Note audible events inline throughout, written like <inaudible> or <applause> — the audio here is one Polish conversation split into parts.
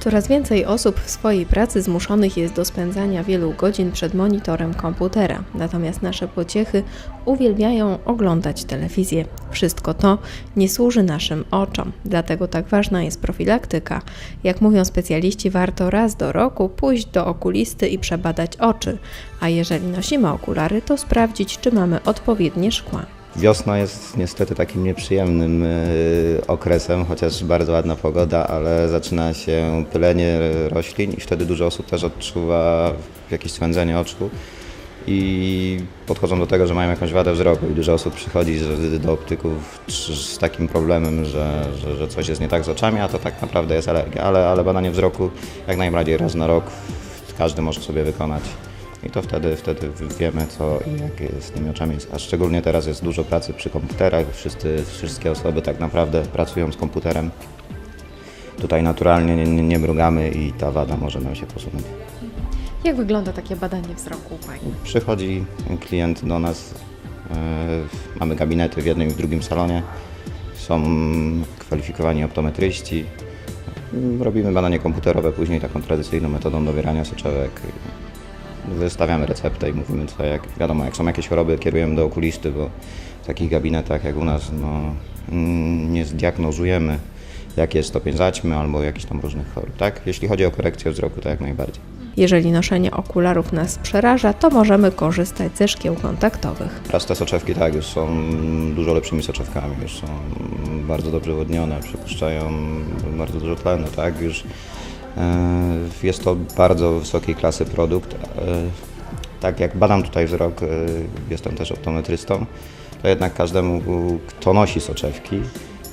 Coraz więcej osób w swojej pracy zmuszonych jest do spędzania wielu godzin przed monitorem komputera, natomiast nasze pociechy uwielbiają oglądać telewizję. Wszystko to nie służy naszym oczom, dlatego tak ważna jest profilaktyka. Jak mówią specjaliści, warto raz do roku pójść do okulisty i przebadać oczy, a jeżeli nosimy okulary, to sprawdzić, czy mamy odpowiednie szkła. Wiosna jest niestety takim nieprzyjemnym y, okresem, chociaż bardzo ładna pogoda, ale zaczyna się pylenie roślin i wtedy dużo osób też odczuwa jakieś swędzenie oczu i podchodzą do tego, że mają jakąś wadę wzroku i dużo osób przychodzi do optyków z takim problemem, że, że, że coś jest nie tak z oczami, a to tak naprawdę jest alergia, ale, ale badanie wzroku jak najbardziej raz na rok każdy może sobie wykonać. I to wtedy, wtedy wiemy, co i jak z tymi oczami jest. A szczególnie teraz jest dużo pracy przy komputerach. Wszyscy, wszystkie osoby tak naprawdę pracują z komputerem. Tutaj naturalnie nie, nie, mrugamy i ta wada może nam się posunąć. Jak wygląda takie badanie wzroku Pani? Przychodzi klient do nas, e, mamy gabinety w jednym i w drugim salonie, są kwalifikowani optometryści, robimy badanie komputerowe, później taką tradycyjną metodą dobierania soczewek. Wystawiamy receptę i mówimy co, jak wiadomo, jak są jakieś choroby, kierujemy do okulisty, bo w takich gabinetach jak u nas no, mm, nie zdiagnozujemy jaki jest stopień zaćmy albo jakichś tam różnych chorób. Tak? Jeśli chodzi o korekcję wzroku, to jak najbardziej. Jeżeli noszenie okularów nas przeraża, to możemy korzystać ze szkieł kontaktowych. Teraz te soczewki tak, już są dużo lepszymi soczewkami, już są bardzo dobrze wodnione, przepuszczają bardzo dużo tlenu, tak, już jest to bardzo wysokiej klasy produkt. E, tak jak badam tutaj wzrok, e, jestem też optometrystą, to jednak każdemu, kto nosi soczewki,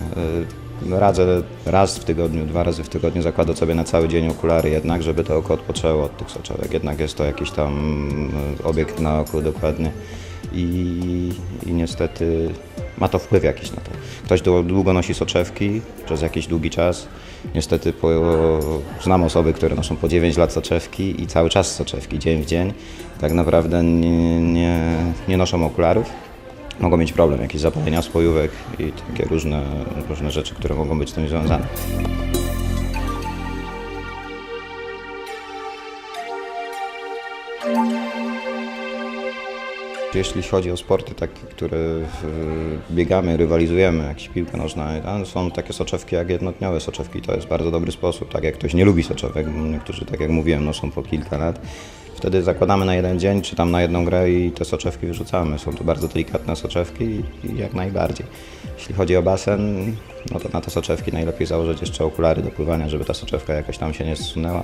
e, radzę raz w tygodniu, dwa razy w tygodniu zakładać sobie na cały dzień okulary jednak, żeby to oko odpoczęło od tych soczewek. Jednak jest to jakiś tam e, obiekt na oku dokładnie i, i niestety ma to wpływ jakiś na to. Ktoś dłu- długo nosi soczewki przez jakiś długi czas. Niestety po, znam osoby, które noszą po 9 lat soczewki i cały czas soczewki, dzień w dzień. Tak naprawdę nie, nie, nie noszą okularów. Mogą mieć problem, jakieś zapalenia spojówek i takie różne, różne rzeczy, które mogą być z tym związane. Jeśli chodzi o sporty takie, które biegamy, rywalizujemy, jakieś piłka nożna, są takie soczewki jak jednodniowe soczewki. To jest bardzo dobry sposób. Tak jak ktoś nie lubi soczewek, niektórzy, tak jak mówiłem, noszą po kilka lat. Wtedy zakładamy na jeden dzień, czy tam na jedną grę i te soczewki wyrzucamy. Są to bardzo delikatne soczewki i, i jak najbardziej. Jeśli chodzi o basen, no to na te soczewki najlepiej założyć jeszcze okulary do pływania, żeby ta soczewka jakoś tam się nie zsunęła.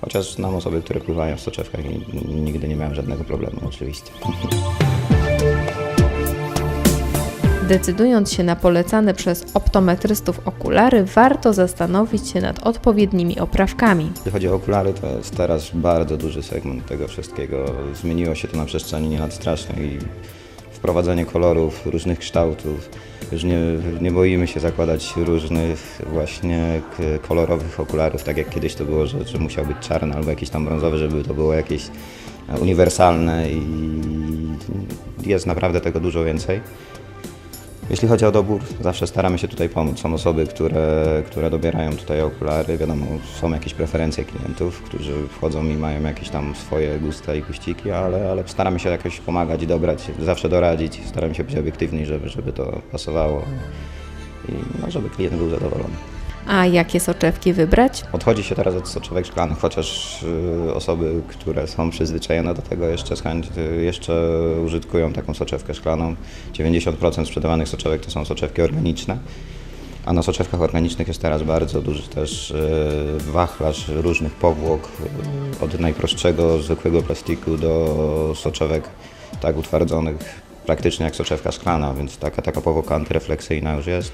Chociaż znam osoby, które pływają w soczewkach i nigdy nie miałem żadnego problemu oczywiście. <laughs> Decydując się na polecane przez optometrystów okulary, warto zastanowić się nad odpowiednimi oprawkami. Jeśli chodzi o okulary, to jest teraz bardzo duży segment tego wszystkiego. Zmieniło się to na przestrzeni lat strasznie i wprowadzenie kolorów, różnych kształtów. Już nie, nie boimy się zakładać różnych właśnie kolorowych okularów, tak jak kiedyś to było, że, że musiał być czarny albo jakiś tam brązowy, żeby to było jakieś uniwersalne i jest naprawdę tego dużo więcej. Jeśli chodzi o dobór, zawsze staramy się tutaj pomóc. Są osoby, które, które dobierają tutaj okulary. Wiadomo, są jakieś preferencje klientów, którzy wchodzą i mają jakieś tam swoje gusta i guściki, ale, ale staramy się jakoś pomagać dobrać, zawsze doradzić. Staramy się być obiektywni, żeby, żeby to pasowało i no, żeby klient był zadowolony. A jakie soczewki wybrać? Odchodzi się teraz od soczewek szklanych, chociaż y, osoby, które są przyzwyczajone do tego jeszcze, y, jeszcze użytkują taką soczewkę szklaną. 90% sprzedawanych soczewek to są soczewki organiczne, a na soczewkach organicznych jest teraz bardzo duży też y, wachlarz różnych powłok, od najprostszego, zwykłego plastiku do soczewek tak utwardzonych, praktycznie jak soczewka szklana, więc taka, taka powłoka antyrefleksyjna już jest.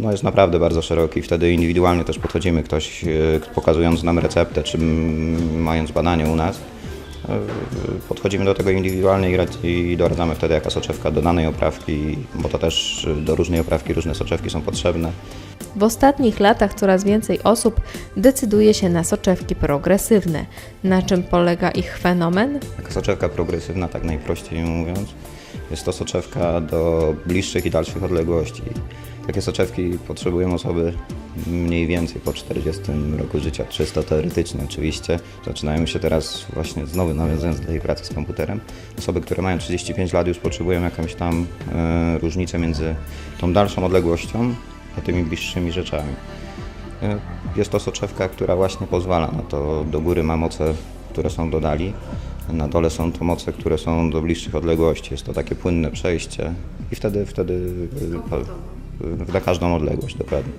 No jest naprawdę bardzo szeroki. Wtedy indywidualnie też podchodzimy, ktoś e, pokazując nam receptę, czy mając badanie u nas, e, podchodzimy do tego indywidualnie i rad- i doradzamy wtedy jaka soczewka do danej oprawki, bo to też do różnej oprawki różne soczewki są potrzebne. W ostatnich latach coraz więcej osób decyduje się na soczewki progresywne. Na czym polega ich fenomen? Taka soczewka progresywna, tak najprościej mówiąc, jest to soczewka do bliższych i dalszych odległości. Takie soczewki potrzebują osoby mniej więcej po 40 roku życia, 300 teoretycznie oczywiście. Zaczynają się teraz właśnie znowu nawiązując do tej pracy z komputerem. Osoby, które mają 35 lat już potrzebują jakąś tam e, różnicę między tą dalszą odległością, a tymi bliższymi rzeczami. E, Jest to soczewka, która właśnie pozwala na to. Do góry ma moce, które są do dali, na dole są to moce, które są do bliższych odległości. Jest to takie płynne przejście i wtedy, wtedy e, e, na każdą odległość dokładnie.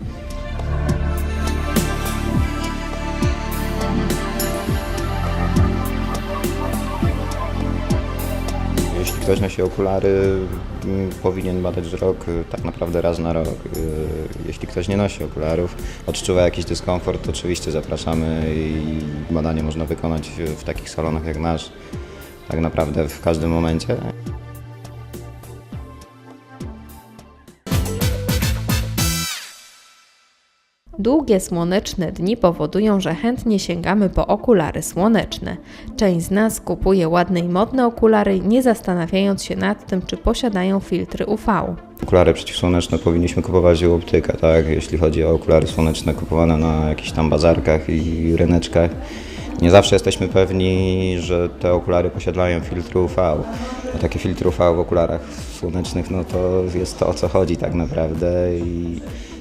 Jeśli ktoś nosi okulary, powinien badać wzrok y, tak naprawdę raz na rok. Y, Jeśli ktoś nie nosi okularów, odczuwa jakiś dyskomfort, to oczywiście zapraszamy i badanie można wykonać w takich salonach jak nasz, tak naprawdę w każdym momencie. Długie słoneczne dni powodują, że chętnie sięgamy po okulary słoneczne. Część z nas kupuje ładne i modne okulary, nie zastanawiając się nad tym, czy posiadają filtry UV. Okulary przeciwsłoneczne powinniśmy kupować u optyka, tak? Jeśli chodzi o okulary słoneczne kupowane na jakichś tam bazarkach i ryneczkach. Nie zawsze jesteśmy pewni, że te okulary posiadają filtry UV. A takie filtry UV w okularach słonecznych, no to jest to o co chodzi tak naprawdę i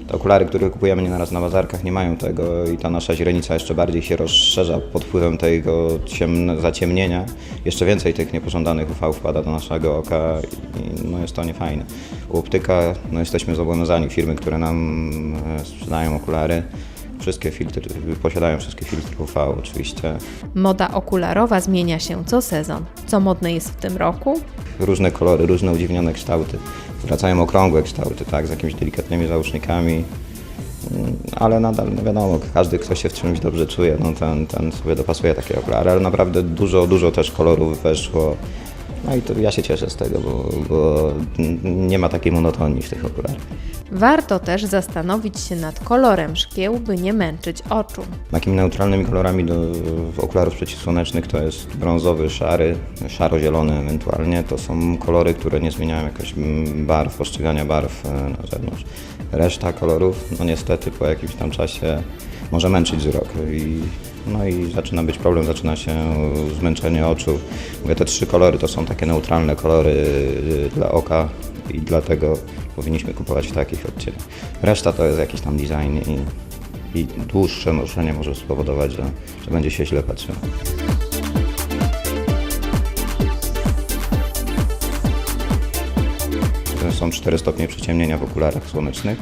te okulary, które kupujemy nienaraz na bazarkach nie mają tego i ta nasza źrenica jeszcze bardziej się rozszerza pod wpływem tego ciemne, zaciemnienia. Jeszcze więcej tych niepożądanych UV wpada do naszego oka i no jest to niefajne. U optyka no jesteśmy zobowiązani, firmy, które nam e, sprzedają okulary, wszystkie filtry, posiadają wszystkie filtry UV oczywiście. Moda okularowa zmienia się co sezon. Co modne jest w tym roku? Różne kolory, różne udziwnione kształty. Wracają okrągłe kształty, tak, z jakimiś delikatnymi załącznikami. Mm, Ale nadal, no wiadomo, każdy, kto się w czymś dobrze czuje, no ten, ten sobie dopasuje takie okulary, ale naprawdę dużo, dużo też kolorów weszło. No i to ja się cieszę z tego, bo, bo nie ma takiej monotonii w tych okularach. Warto też zastanowić się nad kolorem szkieł, by nie męczyć oczu. Takimi neutralnymi kolorami do okularów przeciwsłonecznych to jest brązowy, szary, szaro-zielony ewentualnie. To są kolory, które nie zmieniają jakoś barw, postrzegania barw e, na zewnątrz. Reszta kolorów, no niestety po jakimś tam czasie może męczyć wzrok i, no i zaczyna być problem, zaczyna się zmęczenie oczu. Mówię, te trzy kolory to są takie neutralne kolory y, dla oka i dlatego powinniśmy kupować w takich odcieniach. Reszta to jest jakiś tam design i i dłuższe noszenie może spowodować, że, że będzie się źle patrzyło. Są cztery stopnie przyciemnienia w okularach słonecznych.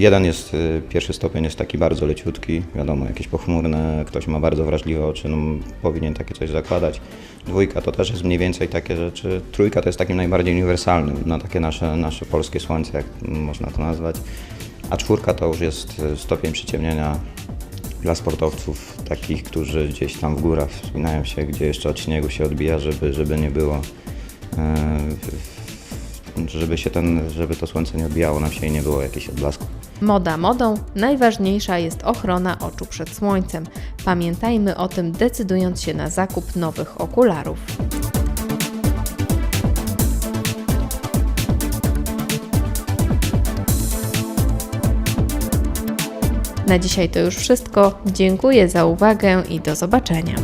Jeden jest, y, pierwszy stopień jest taki bardzo leciutki, wiadomo, jakieś pochmurne, ktoś ma bardzo wrażliwe oczy, no, powinien takie coś zakładać. Dwójka to też jest mniej więcej takie rzeczy. Trójka to jest takim najbardziej uniwersalnym na takie nasze, nasze polskie słońce, jak można to nazwać. A czwórka to już jest y, stopień przyciemnienia dla sportowców, takich, którzy gdzieś tam w górach wspinają się, gdzie jeszcze od śniegu się odbija, żeby, żeby nie było, e, żeby się ten, żeby to słońce nie odbijało nam się i nie było jakichś odblasków. Moda modą, najważniejsza jest ochrona oczu przed słońcem. Pamiętajmy o tym, decydując się na zakup nowych okularów. Na dzisiaj to już wszystko. Dziękuję za uwagę i do zobaczenia.